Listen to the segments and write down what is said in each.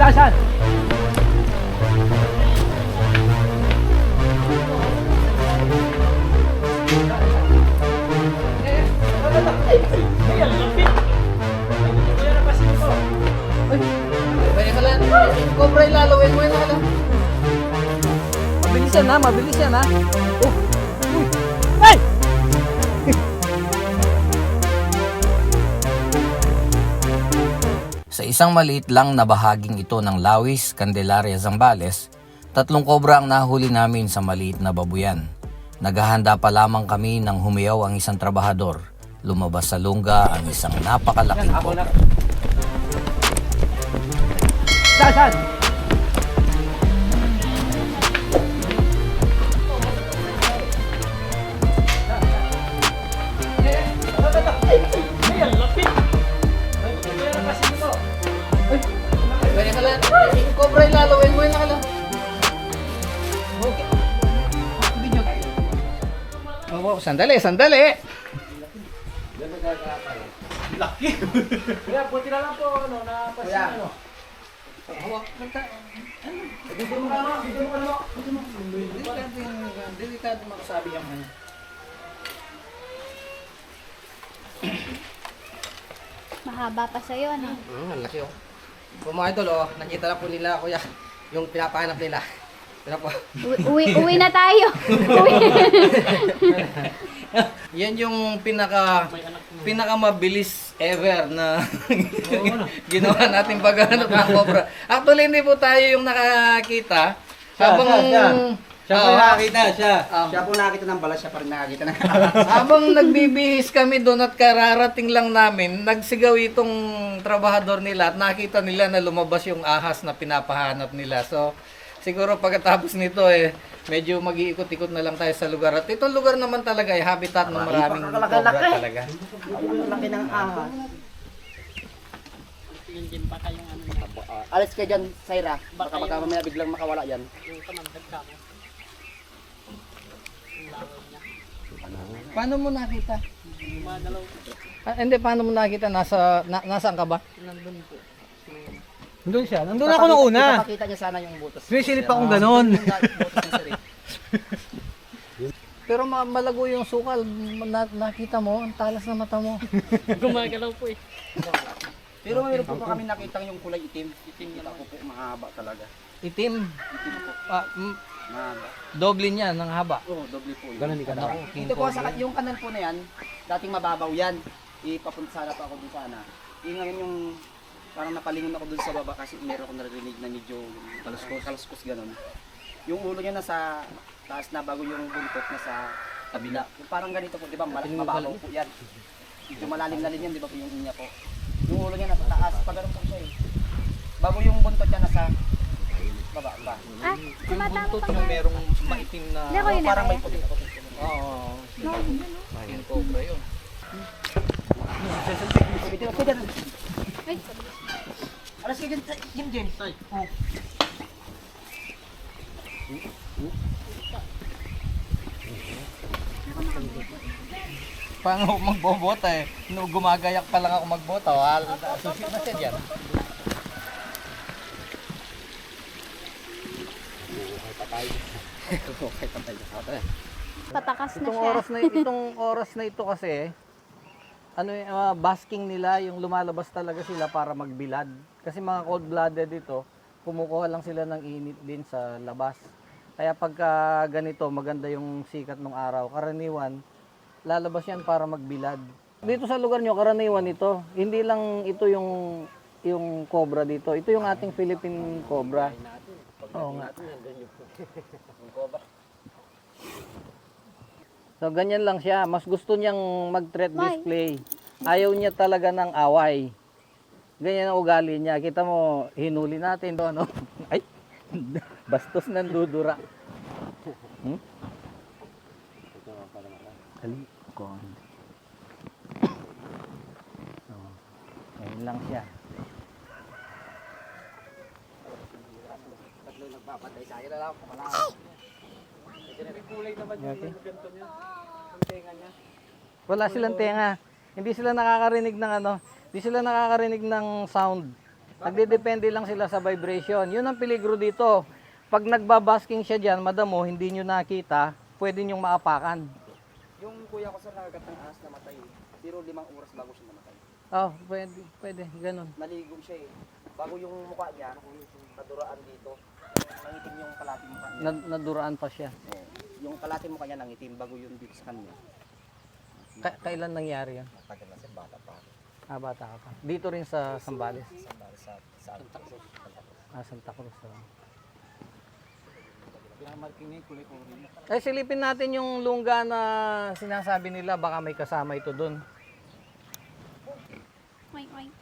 Saan, saan? Cobra yung lalawin mo yun hala. Mabilis yan ha, mabilis yan ha. Oh. Sa isang maliit lang na bahaging ito ng Lawis, Candelaria, Zambales, tatlong kobra ang nahuli namin sa maliit na babuyan. Naghahanda pa lamang kami nang humiyaw ang isang trabahador. Lumabas sa lungga ang isang napakalaking kobra. Saan, Oh, wow, sandali, sandali. Kuya, buti na lang po, ano, napasin, Kuya. ano. Hawak, magta. Dito mo ka mo, dito mo delikado makasabi yung ano. Mahaba pa sa'yo, ano? Hmm, ang laki oh. Kung mga idol oh, nakita na po nila kuya yung pinapahanap nila. Pero po, Uwi, uwi, uwi na tayo. uwi. yan yung pinaka pinaka mabilis ever na ginawa natin paghanap ng cobra. Actually hindi po tayo yung nakakita habang siya, siya. Siya po yung nakakita, siya. Ah. Siya po nakakita ng balas, siya pa rin nakakita ng habang nagbibihis kami doon at kararating lang namin, nagsigaw itong trabahador nila at nakita nila na lumabas yung ahas na pinapahanap nila. So, siguro pagkatapos nito eh, medyo mag-iikot-ikot na lang tayo sa lugar. At itong lugar naman talaga ay habitat ng maraming cobra talaga. laki ng ahas. Ah, alis ka dyan, Saira. Baka baka mamaya biglang makawala yan. Paano mo nakita? Ah, hindi, paano mo nakita? Nasa, na, nasaan ka ba? Nandun siya. Nandun ako nung una. Ipapakita niya sana yung butas. Sinisilip akong sir, eh. Pero ma- malago yung sukal. Na- nakita mo, ang talas na mata mo. Pero mayroon po pa kami nakita yung kulay itim. Itim niya ako po, mahaba talaga. Itim. Itim po, Ah, mm, mahaba. doble niya ng haba. Oo, doble po yun. Ganun ka Naku, king Ito po, sa, yung kanal po na yan, dating mababaw yan. Ipapunta sana pa ako dun sana. Yung ngayon yung parang napalingon ako dun sa baba kasi meron ako narinig na medyo kaluskos, kaluskos ganun. Yung ulo niya nasa taas na bago yung buntot na sa kabila. Yung parang ganito po, di ba? Mal- mababaw po yan. Medyo malalim-lalim yan, di ba po yung inya po. Yung ulo niya nasa taas, pag ganun po siya eh. Bago yung buntot niya nasa baba ba? ah, Yung buntot pa niya merong maitim na... Yun Parang na may puti-puti. Oo. No, King cobra yun. Pwede na, pwede na. Ay, Alas ka dyan, Jim James. Oh. Ako magbobota eh? No, gumagayak pa lang ako magbota. Wal, susi na siya. Patay. patakas na Itong siya. oras na itong oras na ito kasi ano yung ah, basking nila yung lumalabas talaga sila para magbilad. Kasi mga cold-blooded dito, kumukuha lang sila ng init din sa labas. Kaya pagka ganito, maganda yung sikat ng araw. Karaniwan, lalabas yan para magbilad. Dito sa lugar nyo, karaniwan ito. Hindi lang ito yung yung cobra dito. Ito yung ating Philippine cobra. Oo nga. So ganyan lang siya. Mas gusto niyang mag-threat display. Ayaw niya talaga ng away. Ganyan ang ugali niya. Kita mo, hinuli natin do ano. Ay, bastos ng dudura. Hmm? Halikon. Oh, ganyan lang siya. Nagpapatay sa akin na lang. Wala. Okay. Wala silang tenga. Hindi sila nakakarinig ng ano, hindi sila nakakarinig ng sound. Nagdedepende lang sila sa vibration. Yun ang peligro dito. Pag nagbabasking siya dyan, madamo, hindi nyo nakita, pwede nyong maapakan. Yung kuya ko sa nagagat ng ahas namatay. Pero limang oras bago siya namatay. Oh, pwede, pwede, ganun. Naligo siya eh. Bago yung mukha niya, naduraan dito. Nangitim yung kalati mukha niya. Nad- naduraan pa siya. Oo. Yung kalati mukha niya nangitim bago yung dito sa kanya. Ka- kailan nangyari yan? Tagal na siya, bata pa. Ah, bata ka pa. Dito rin sa Sambales. Sa, sa, sa Santa Cruz. Ah, Santa Cruz. ah. Yung kulay-kulay. Eh, silipin natin yung lungga na sinasabi nila. Baka may kasama ito doon. Oink, oink.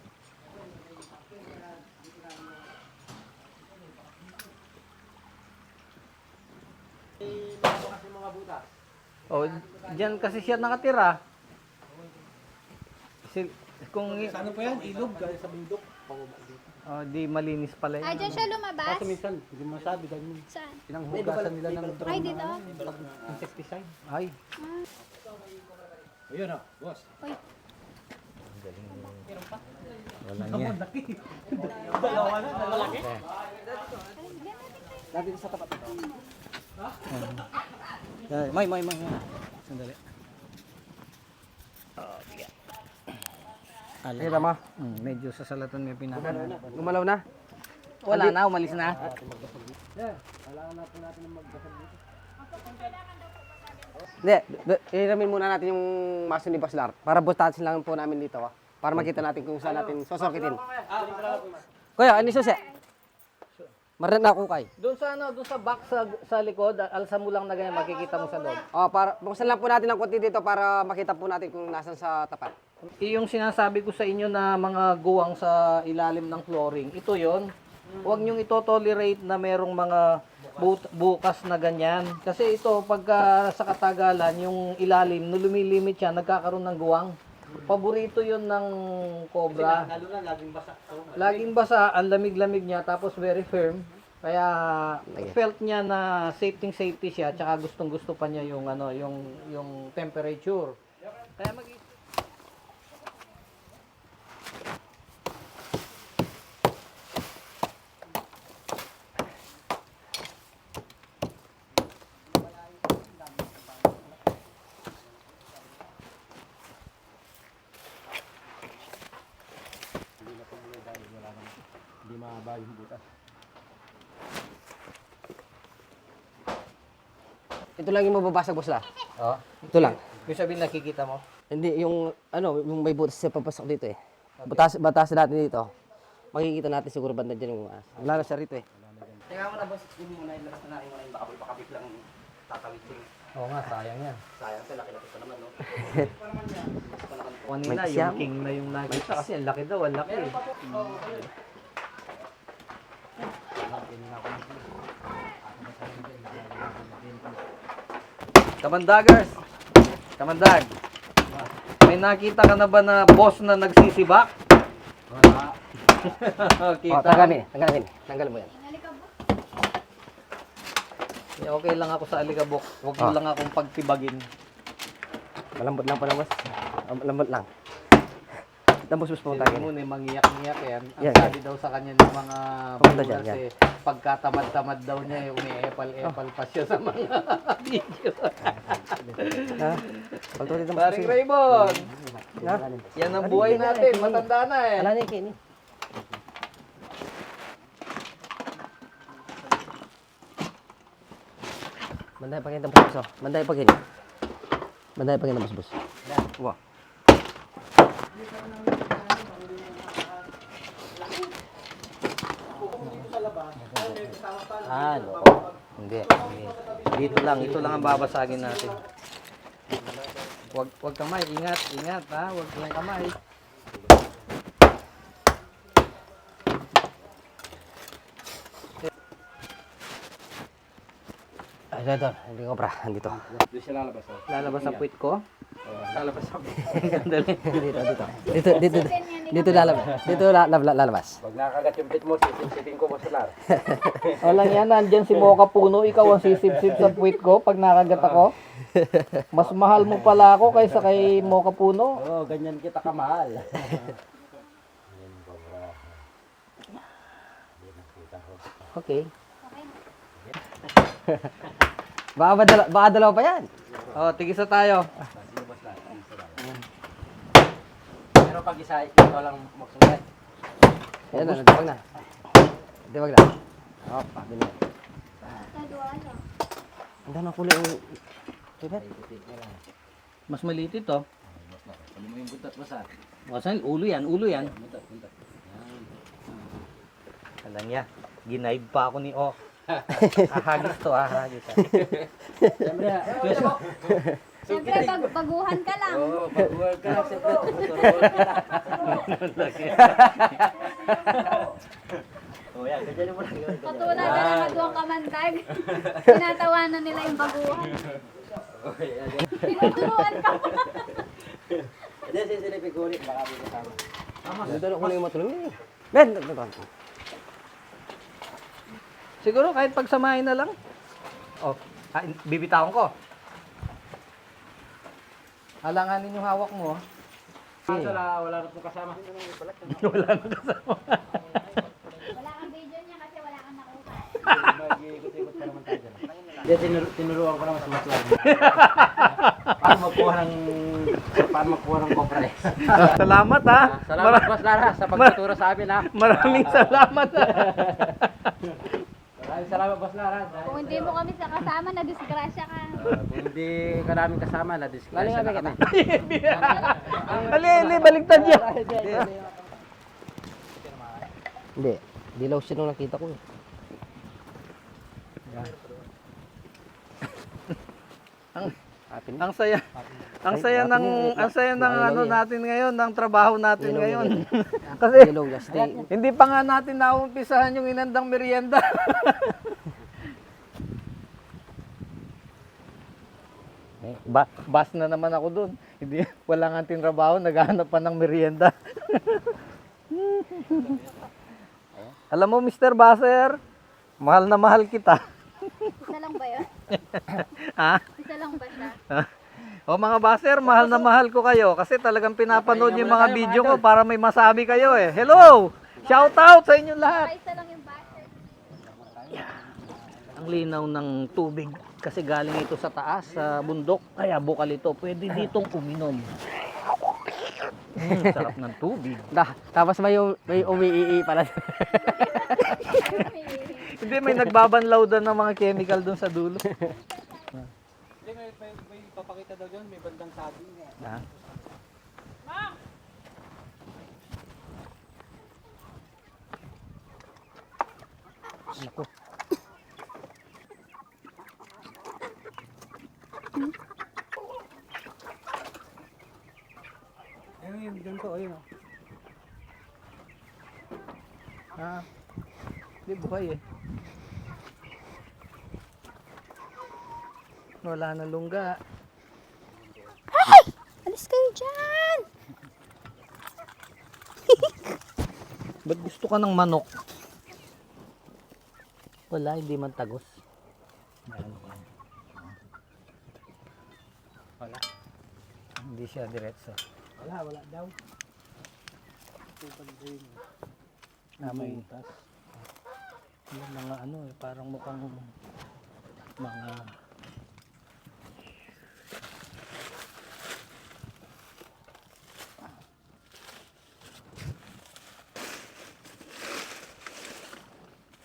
Oh, diyan kasi siya nakatira. Si, kung Ano po yan? Ilog, gaya sa bundok. Oh, di malinis pala Ah, yun. dyan siya lumabas? Kaso minsan, hindi mo masabi dahil Saan? pinanghugasan nila ng Ay, dito? insecticide. Ay, Ayun ah, boss. Uy, wala niya. Lagi sa tapat Ay, May, may, may, may. Sandali. Kita mo? Hmm, medyo sa salatan may pinaka. Gumalaw na? Wala na, umalis na. Hindi, d- iramin muna natin yung maso ni Baslar. Para bustasin lang po namin dito. ah. Para makita natin kung saan natin sosokitin. Kuya, ano susi? Marin na kukay. Doon sa ano, doon sa back sa, sa likod, alsa mo lang na ganyan, makikita mo sa loob. Oh, para buksan lang po natin ng konti dito para makita po natin kung nasan sa tapat. Yung sinasabi ko sa inyo na mga guwang sa ilalim ng flooring, ito yon. Huwag niyong ito-tolerate na merong mga bu- bukas na ganyan. Kasi ito, pagka sa katagalan, yung ilalim, no lumilimit siya, nagkakaroon ng guwang. Paborito yon ng cobra. Lalo na, laging basa. Laging basa, ang lamig-lamig niya, tapos very firm. Kaya felt niya na safety safety siya, tsaka gustong gusto pa niya yung ano, yung yung temperature. Kaya mag Hindi yung butas. Ito lang yung mababasag Baslar. Oh, Ito lang. yung sabihin nakikita mo. Hindi, yung ano, yung may butas sa papasok dito eh. Batas, batas natin dito. Makikita natin siguro banda dyan yung maas. Wala na siya rito eh. Teka mo na boss, hindi mo na ilabas na natin mo na yung baka, baka biglang tatawid ko. Oo nga, sayang yan. Sayang sa laki-laki pa naman, no? Kanina, yung king na yung nakita kasi ang laki daw, ang laki. eh. Kamandagers! Kamandag! May nakita ka na ba na boss na nagsisibak? Oh, Kita. tanggalin, tanggalin. Tanggalin mo yan. Eh, Okay lang ako sa alikabok. Huwag mo Ah. lang akong pagtibagin. Malambot lang pala, boss. Malambot lang. Mo Sila tayo. muna, mangiyak-ngiyak yan. Ang Yan, sabi daw sa kanya ng mga Pumunta dyan, viewers eh, pagkatamad-tamad daw niya, eh, umi-epal-epal pa siya sa mga video. Ha? Pagtuloy mo Paring Raymond, Ha? yan ang buhay natin. Matanda na eh. Ala na yung kini. Manday pa kita boss. oh. Manday pa kini. Manday pa kita boss boss. Ah, no. Hindi. Dito lang, ito lang ang babasagin natin. Wag wag kamay, ingat, ingat ha, wag lang kamay. Ay, ito, hindi ko pra, andito. Doon siya lalabas. Oh. Lalabas ang puwit ko. Lalabas ako. Dali. dito, dito. Dito, dito, dito lalabas. Dito la- la- lalabas. Pag nakagat yung bit mo, sisipsipin ko mo sa lar. Walang yan, nandyan si Mocha Puno, ikaw ang sisip-sip sa puwit ko pag nakagat ako. Mas mahal mo pala ako kaysa kay Mocha Puno. Oo, oh, ganyan kita kamahal. Okay. Okay. Baka, ba dala, baka dalawa pa yan. Oh, tigisa tayo. Pero pag isa, ikaw lang magsulat. Ayan na, nagtapag na. Nagtapag na. Oh, pabili. Nagawa Ang dami kulay yung... Tibet. Mas maliit ito. Wasan, ulo yan, ulo yan. Alam niya, ginaib pa ako ni O. Hahagis to, hahagis. ah. Siyempre, pag baguhan ka lang. Patulan na lang nagawang kamandag. Tinatawanan nila yung baguhan. Tinuturuan ka pa. Ang dami ng kulay yung matulog niya. Ben. Siguro kahit pagsamahin na lang. Oh, ah, bibitawan ko. Alanganin yung hawak mo. oh. Wala, wala na pong kasama. Wala na kasama. Wala kang video niya kasi wala kang nakuha. Mag-ikot-ikot pa naman tayo. Hindi, tinuro- tinuruan ko naman sa matlag. paano magkuha ng... Paano magkuha ng compress. Salamat ha. Salamat, Boss Lara, sa pagtuturo sa amin, ha. Maraming salamat ha. Maraming salamat, Boss Lara. Kung hindi mo kami sa kasama, na disgrasya ka. Hindi ka namin kasama, na-disclose na kami. Ali, ali, baliktad yan. Hindi. Dilaw siya nung nakita ko eh. Ang saya. Ang saya ng ang saya ng ano natin ngayon, ng trabaho natin ngayon. Kasi Dilaw, stay. hindi pa nga natin naumpisahan yung inandang merienda. Ba bas na naman ako doon. Hindi wala nga trabaho, naghahanap pa ng merienda. Alam mo, Mr. Baser, mahal na mahal kita. Isa lang ba yun? Ha? Isa lang ba siya? O mga baser, mahal na mahal ko kayo kasi talagang pinapanood yung mga video ko para may masabi kayo eh. Hello! Shout out sa inyo lahat! Isa lang yung butter. Ang linaw ng tubig kasi galing ito sa taas, sa bundok. Kaya bukal ito. Pwede ditong uminom. Mm, sarap ng tubig. Da, tapos may, may umiii pala. Hindi, may nagbabanlaw doon ng mga chemical doon sa dulo. May, may, may papakita daw dyan, may bandang sabi. Ha? Naku. Ayun, yun, ganito, ayun oh. Ah, hindi buhay eh. Wala na lungga. Alis kayo dyan! Ba't gusto ka ng manok? Wala, hindi man tagos. Ayan. Wala. Hindi siya diretso. Wala, wala daw. Ah, may tas. Yung mga ano eh, parang mukhang mga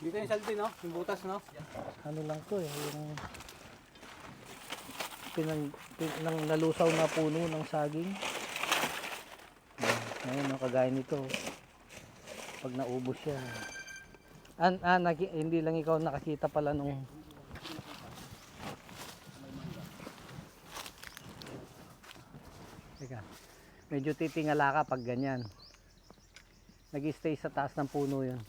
Dito yung salty, no? Yung butas, no? ano lang to eh, yung pinang, pinang nalusaw na puno ng saging. Ngayon, no, kagaya nito. Pag naubos siya. An, ah, naki, hindi lang ikaw nakakita pala nung Teka. Medyo titingala ka pag ganyan. Nag-stay sa taas ng puno 'yon.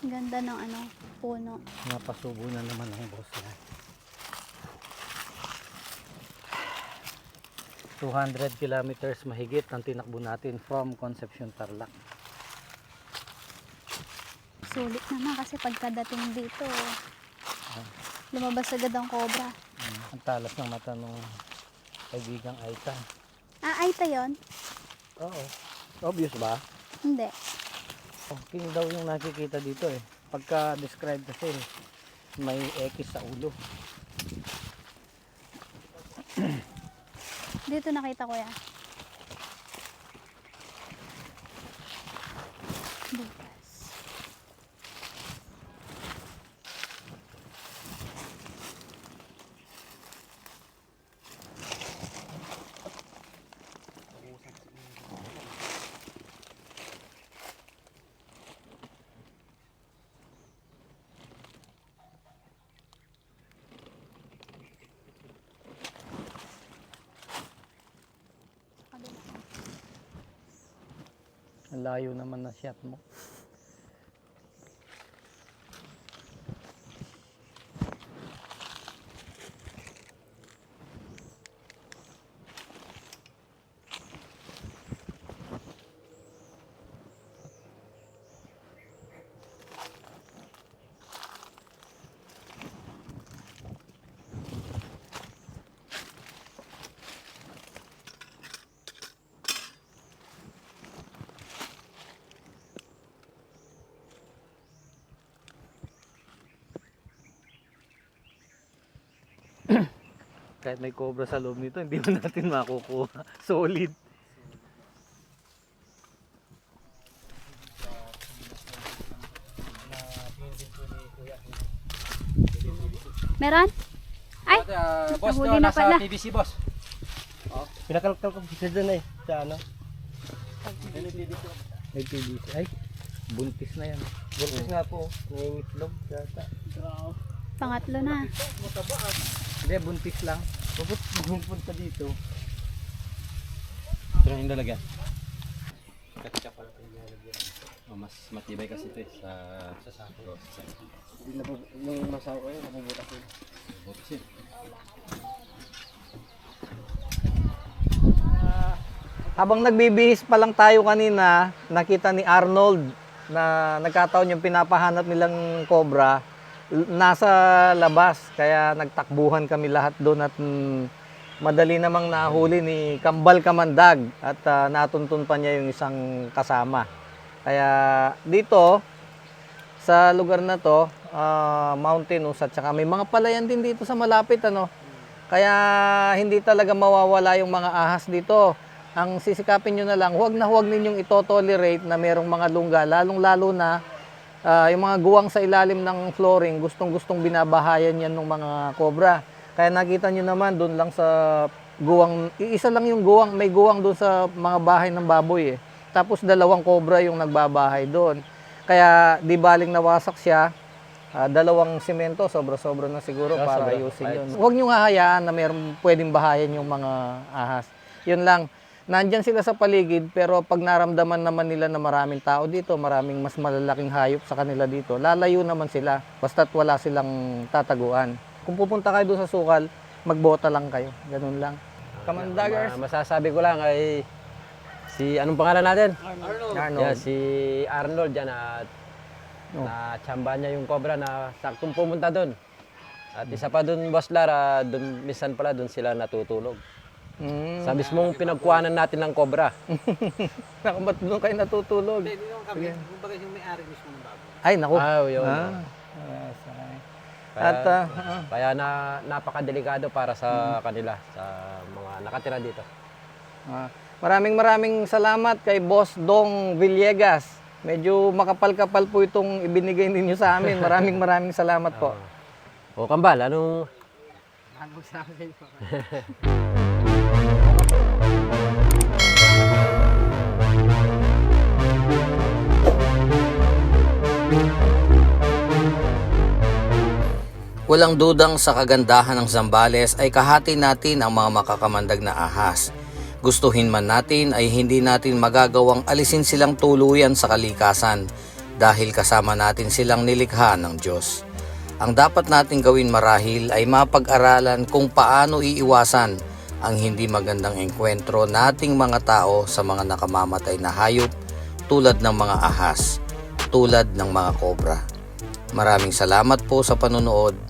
Ganda ng ano, puno. Napasubo na naman ang boss yan. 200 kilometers mahigit ang tinakbo natin from Concepcion Tarlac. Sulit naman kasi pagkadating dito, lumabas agad ang cobra. Ang talas ng mata ng kaibigang Aita. Ah, ay ito yun. Oo. Obvious ba? Hindi. King daw yung nakikita dito eh. Pagka describe kasi may X sa ulo. Dito nakita ko yan. Bukas. Ang layo naman na shot mo. Kahit may cobra sa loob nito, hindi mo natin makukuha. Solid. Meron? Ay! Uh, boss, Nahuli no, na nasa pala. PVC, boss. Pinakalkal ko siya dun eh. Sa ano? May PVC. Ay, buntis na yan. Buntis nga po. Nangingitlog. Yata. Pangatlo na. Hindi, buntis lang. Bakit pumunta dito? Ito na yung lalagyan. Ketchup pala ito yung lalagyan. Oh, mas matibay kasi ito eh, sa sa sako. Sa sako. Hindi na po. Nung masaw ko yun, nabubutas yun. Butas yun. Habang nagbibihis pa lang tayo kanina, nakita ni Arnold na nagkataon yung pinapahanap nilang cobra nasa labas. Kaya nagtakbuhan kami lahat doon at mm, madali namang nahuli ni Kambal Kamandag at ah, natuntun pa niya yung isang kasama. Kaya dito, sa lugar na to, ah, mountainous at saka may mga palayan din dito sa malapit ano. Kaya hindi talaga mawawala yung mga ahas dito. Ang sisikapin nyo na lang, huwag na huwag ninyong ito-tolerate na merong mga lungga, lalong-lalo na ah, yung mga guwang sa ilalim ng flooring, gustong-gustong binabahayan yan ng mga cobra. Kaya nakita nyo naman, doon lang sa guwang, isa lang yung guwang, may guwang doon sa mga bahay ng baboy eh. Tapos dalawang cobra yung nagbabahay doon. Kaya di baling nawasak siya, ah, dalawang simento, sobra-sobra na siguro para ayusin yun. Huwag nyo hahayaan na meron pwedeng bahayan yung mga ahas. Yun lang. Nandyan sila sa paligid pero pag naramdaman naman nila na maraming tao dito, maraming mas malalaking hayop sa kanila dito, lalayo naman sila basta't wala silang tataguan. Kung pupunta kayo doon sa sukal, magbota lang kayo. Ganun lang. Kamandagers. Ma- masasabi ko lang ay si anong pangalan natin? Arnold. Yeah, si Arnold yan at Oh. na tsamba niya yung cobra na saktong pumunta doon. At isa pa doon, Boss Lara, doon, minsan pala doon sila natutulog. Mm. Sa mismong pinagkuhanan natin ng cobra. Naku, ba't doon kayo natutulog? Hindi naman kami. Kumbaga yung may-ari mismo ng baboy. Ay, naku. Ah, yun. Ah. Ah, sorry. Kaya, At, ah. kaya na, napakadelikado para sa kanila, sa mga nakatira dito. Ah, maraming maraming salamat kay Boss Dong Villegas. Medyo makapal-kapal po itong ibinigay ninyo sa amin. Maraming maraming salamat po. O Kambal, anong Hanggang sa akin. Walang dudang sa kagandahan ng Zambales ay kahati natin ang mga makakamandag na ahas. Gustuhin man natin ay hindi natin magagawang alisin silang tuluyan sa kalikasan dahil kasama natin silang nilikha ng Diyos. Ang dapat natin gawin marahil ay mapag-aralan kung paano iiwasan ang hindi magandang engkwentro nating mga tao sa mga nakamamatay na hayop tulad ng mga ahas, tulad ng mga kobra. Maraming salamat po sa panonood.